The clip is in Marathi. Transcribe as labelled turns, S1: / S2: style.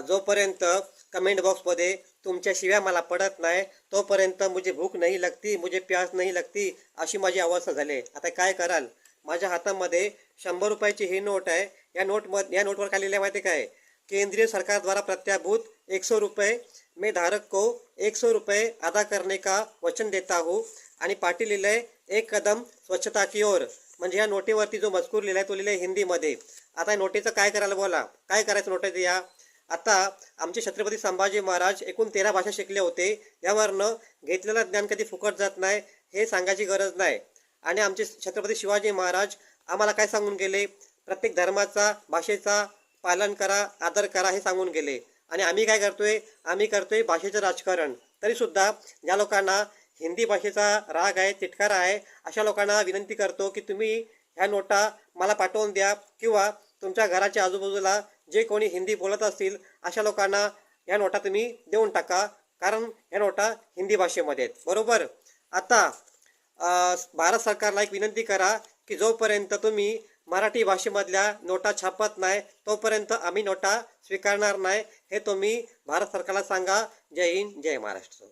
S1: जोपर्यंत कमेंट बॉक्समध्ये तुमच्या शिव्या मला पडत नाही तोपर्यंत मुझे भूक नाही लगती मुझे प्यास नाही लगती अशी माझी अवस्था झाली. आहे. आता काय कराल? माझ्या हातामध्ये शंभर रुपयाची ही नोट आहे. या नोटमध्ये या नोटवर काय लिहिलं माहिती काय? केंद्रीय सरकार द्वारा प्रत्याभूत एक सौ रुपये. मैं धारक को एक सौ रुपये अदा करने का वचन देता हूँ. आणि पाटील लिहिलंय एक कदम स्वच्छता की ओर. म्हणजे या नोटेवरती जो मजकूर लिहिलाय तो लिहिलाय हिंदीमध्ये. आता या नोटेचं काय करायला बोला? काय करायचं नोटेचं या? आता आमचे छत्रपती संभाजी महाराज एकूण तेरा भाषा शिकले होते. यावरनं घेतलेलं ज्ञान कधी फुकट जात नाही हे सांगायची गरज नाही. आणि आमचे छत्रपती शिवाजी महाराज आम्हाला काय सांगून गेले? प्रत्येक धर्माचा भाषेचा पालन करा आदर करा हे सांगून गेले. आणि आम्ही काय करतोय? आम्ही करतोय भाषेचं राजकारण. तरीसुद्धा ज्या लोकांना हिंदी भाषेचा राग आहे तिटकारा आहे अशा लोकांना विनंती करतो की तुम्ही ह्या नोटा मला पाठवून द्या किंवा तुमच्या घराच्या आजूबाजूला जे कोणी हिंदी बोलत असतील अशा लोकांना ह्या नोटा तुम्ही देऊन टाका कारण ह्या नोटा हिंदी भाषेमध्ये आहेत. बरोबर? आता भारत सरकारला एक विनंती करा की जोपर्यंत तुम्ही मराठी भाषेमधल्या नोटा छापत नाही तोपर्यंत आम्ही नोटा स्वीकारणार नाही हे तुम्ही भारत सरकारला सांगा. जय हिंद जय महाराष्ट्र.